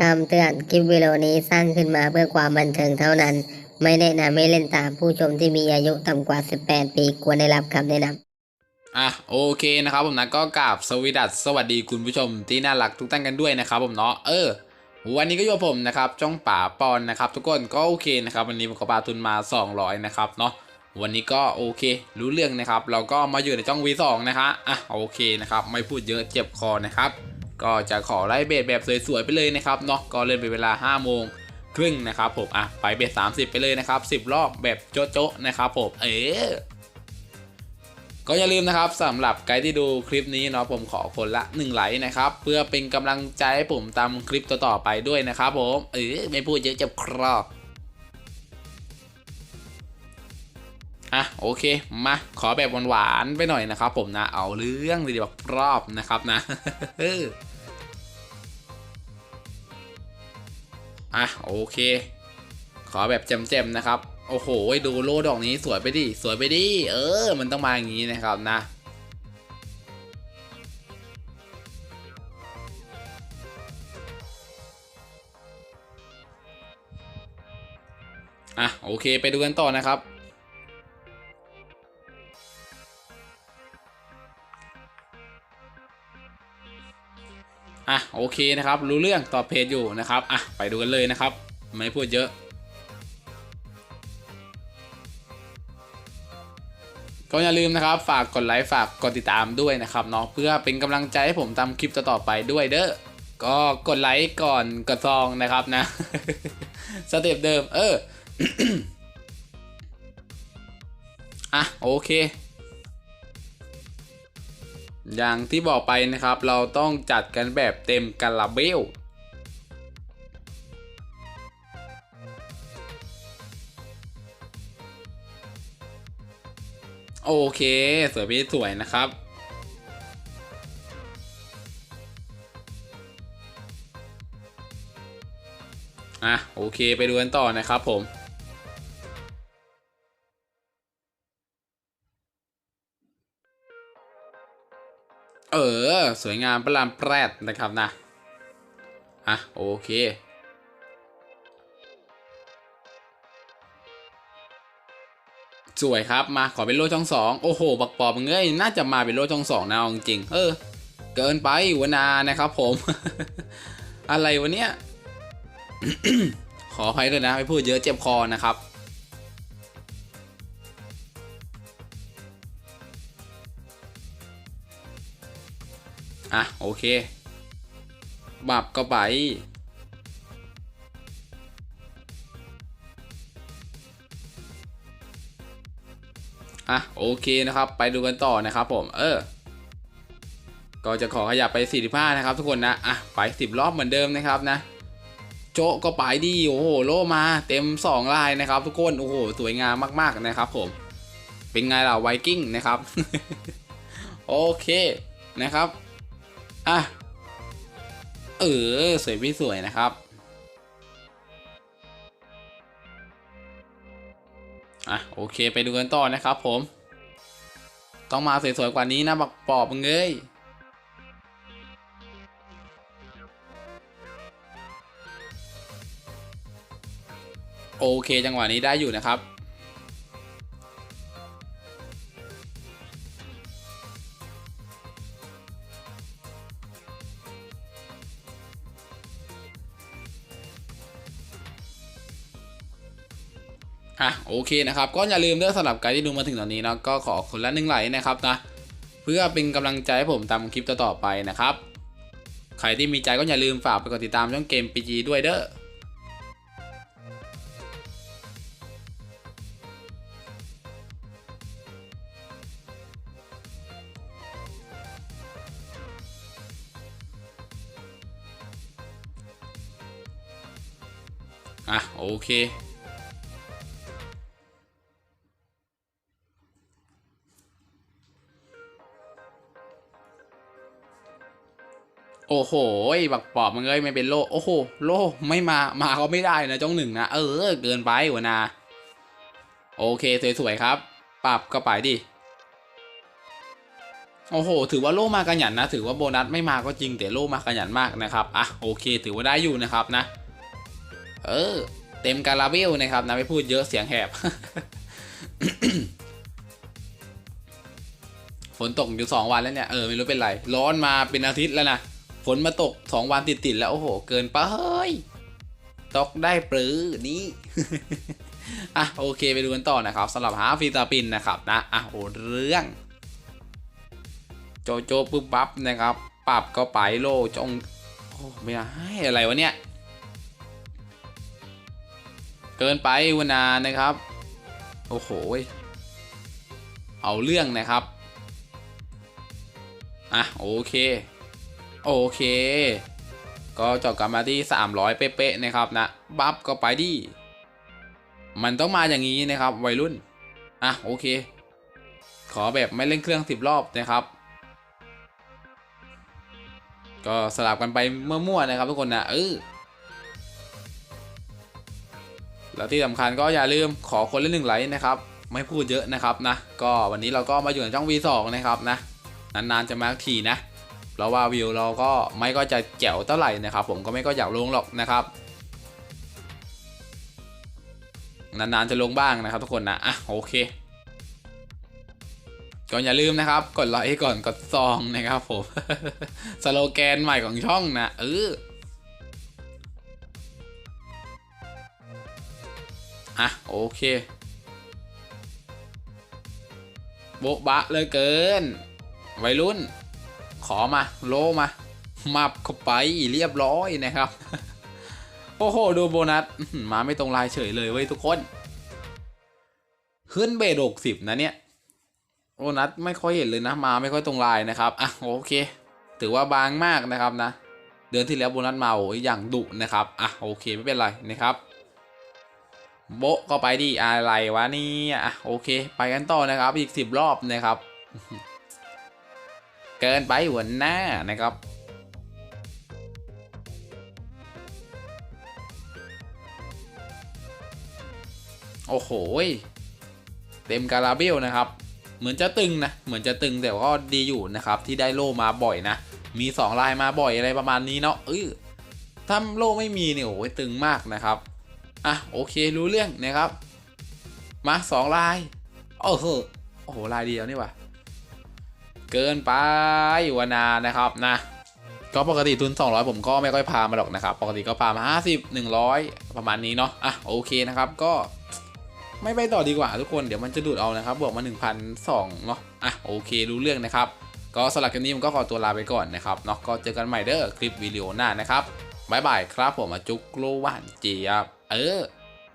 คำเตือนคลิปวิดีโอนี้สร้างขึ้นมาเพื่อความบันเทิงเท่านั้น ไม่แนะนำให้เล่นตามผู้ชมที่มีอายุต่ำกว่า 18 ปีควรได้รับคำแนะนำอะโอเคนะครับผมนะก็กราบสวีดัสสวัสดีคุณผู้ชมที่น่ารักทุกท่านกันด้วยนะครับผมเนาะเออวันนี้ก็อยู่ผมนะครับจ้องป่าปอนนะครับ ทุกคนก็โอเคนะครับวันนี้ผมก็ปาทุนมา 200นะครับเนาะวันนี้ก็โอเค รู้เรื่องนะครับ เราก็มาอยู่ในจ้อง V2 นะคะอะโอเคนะครับไม่พูดเยอะเจ็บคอนะครับ ก็จะขอไล่เบสแบบสวยๆไปเลยนะครับเนาะก็เล่นไปเวลา 5 โมงครึ่งนะครับผมอะไปเบส30 ไปเลยนะครับ 10 รอบแบบโจ๊ะๆนะครับผมเออก็อย่าลืมนะครับสำหรับไกด์ที่ดูคลิปนี้เนาะผมขอคนละ 1 ไลค์นะครับ เพื่อเป็นกำลังใจให้ผมตามคลิปต่อๆไปด้วยนะครับผมเออไม่พูดเยอะจ็บครอบอะโอเคมาขอแบบหวานๆไปหน่อยนะครับผมนะเอาเรื่องดีๆแบบรอบนะครับนะ อะโอเค ขอแบบเจ็มๆนะครับ โอ้โหดูโลดอกนี้สวยไปดิ สวยไปดิ เออ มันต้องมาอย่างนี้นะครับนะอะโอเคไปดูกันต่อนะครับ โอเคนะครับ รู้เรื่องตอบเพจอยู่นะครับอะไปดูกันเลยนะครับ ไม่พูดเยอะ ก็อย่าลืมนะครับ ฝากกดไลค์ฝากกดติดตามด้วยนะครับเนาะเพื่อเป็นกำลังใจให้ผมทำคลิปต่อๆไปด้วยเด้อก็กดไลค์ก่อนกดซองนะครับนะสเต็ปเดิม เอออะโอเค อย่างที่บอกไปนะครับเราต้องจัดกันแบบเต็มกาลาเบลโอเคสวยพี่สวยนะครับ อะ โอเคไปดูกันต่อนะครับผม เออ สวยงามประหลามแปรดนะครับนะอะโอเคสวยครับมาขอเป็นโลช่องสองโอ้โห บักปอบมึงยน่าจะมาเป็นโลช่องสองนะเอาจริงเออ เกินไปวนานะครับผม อะไรวะเนี้ยขออภัยด้วยนะไม่พูดเยอะเจ็บคอนะครับ อะ โอเค บับก็ไป อะ โอเคนะครับ ไปดูกันต่อนะครับผม เออ ก็จะขอขยับไป 45 นะครับทุกคนนะ อะ ไป 10 รอบเหมือนเดิมนะครับนะ โจะก็ไปดี โอ้โห โลมาเต็ม 2 ลายนะครับทุกคน โอ้โห สวยงามมากๆนะครับผม เป็นไงล่ะไวกิ้งนะครับ โอเคนะครับ อะ เออ สวยพี่สวยนะครับ อะ โอเคไปดูกันต่อนะครับผม ต้องมาสวยๆกว่านี้นะบักปอบมึงเอ้ยโอเคจังหวะนี้ได้อยู่นะครับ อะโอเคนะครับก็อย่าลืมเลือสำหรับใครที่ดูมาถึงตอนนี้นะก็ขอคนละหนึ่งไหลค์นะครับนะเพื่อเป็นกำลังใจให้ผมทำคลิปต่อๆไปนะครับ ใครที่มีใจก็อย่าลืมฝากไปกดติดตามช่องเกม PG ด้วยเด้ออะโอเค โอ้โหบักปอบมันเอ้ยไม่เป็นโลโอ้โห โลไม่มา มาก็ไม่ได้นะจ้องหนึ่งนะ เออ เกินไปหัวนา โอเค สวยๆครับ ปรับก็ไปดิ โอ้โห ถือว่าโลมากันหยันนะ ถือว่าโบนัสไม่มาก็จริงแต่โลมากันหยันมากนะครับ อะ โอเค ถือว่าได้อยู่นะครับนะ เออ เต็มการาเบลนะครับนะไม่พูดเยอะเสียงแหบ ฝนตกอยู่สองวันแล้วเนี่ย เออไม่รู้เป็นไร ร้อนมาเป็นอาทิตย์แล้วนะ ฝนมาตกสองวันติดๆแล้ว โอ้โห เกินไปตกได้ปรือนี่อะโอเคไปดูกันต่อนะครับสำหรับฮาฟิตาปินนะครับนะอะโอ้เรื่อง โจโจปุ๊บปั๊บนะครับปรับก็ไปโลจงโอ้ไม่ให้อะไรวะเนี่ย เกินไปวนานะครับ โอ้โหเอาเรื่องนะครับ อะโอเค โอเค ก็จบกลับมาที่ 300 เป๊ะๆนะครับนะ บัฟก็ไปดิ มันต้องมาอย่างนี้นะครับ วัยรุ่น อะโอเค ขอแบบไม่เล่นเครื่อง 10 รอบนะครับ ก็สลับกันไปมั่วๆนะครับทุกคนนะเออแล้วที่สำคัญก็อย่าลืมขอคนละหนึ่งไลค์นะครับ ไม่พูดเยอะนะครับนะ ก็วันนี้เราก็มาอยู่ในช่อง V2 นะครับนะ นานๆจะมาทีนะ เพราะว่าวิวเราก็ไม่ก็จะแจ๋วเท่าไหร่นะครับ ผมก็ไม่ก็อยากลงหรอกนะครับนานๆจะลงบ้างนะครับทุกคนนะอะโอเคก่อนอย่าลืมนะครับ กดไลค์ก่อนกดซองนะครับผมสโลแกนใหม่ของช่องนะเอออะโอเคโบ๊ะบะเลยเกิน วัยรุ่น ขอมาโลมามับเข้าไปเรียบร้อยนะครับ โอ้โห ดูโบนัส มาไม่ตรงลายเฉยเลยเว้ยทุกคน ขึ้นเบดกสิบนะเนี่ยโบนัสไม่ค่อยเห็นเลยนะ มาไม่ค่อยตรงลายนะครับ อะโอเค ถือว่าบางมากนะครับนะ เดือนที่แล้วโบนัสมาโอ้ยอย่างดุนะครับ อะโอเคไม่เป็นไรนะครับ โบก็ไปดิอะไรวะนี่อะโอเค ไปกันต่อนะครับ อีกสิบรอบนะครับ เกินไปหัวหน้านะครับโอ้โห เต็มการาเบลนะครับ เหมือนจะตึงนะ เหมือนจะตึงแต่ก็ดีอยู่นะครับ ที่ได้โล่มาบ่อยนะ มี 2 ลายมาบ่อยอะไรประมาณนี้เนาะเออถ้าโล่ไม่มีเนี่ยโอ้ยตึงมากนะครับ อะโอเครู้เรื่องนะครับ มาสองลาย โอ้โห โอ้โหลายเดียวนี่วะ เกินไปวานานะครับนะก็ปกติทุน 200 ผมก็ไม่ค่อยพามาหรอกนะครับ ปกติก็พามา 50 100 ประมาณนี้เนาะอะโอเคนะครับก็ไม่ไปต่อดีกว่าทุกคนเดี๋ยวมันจะดูดเอานะครับบวกมา1,200เนาะอะโอเครู้เรื่องนะครับ ก็สำหรับคลิปนี้ผมก็ขอตัวลาไปก่อนนะครับเนาะก็เจอกันใหม่เด้อคลิปวิดีโอหน้านะครับบายบายครับผมจุกโลวานเจียบเออ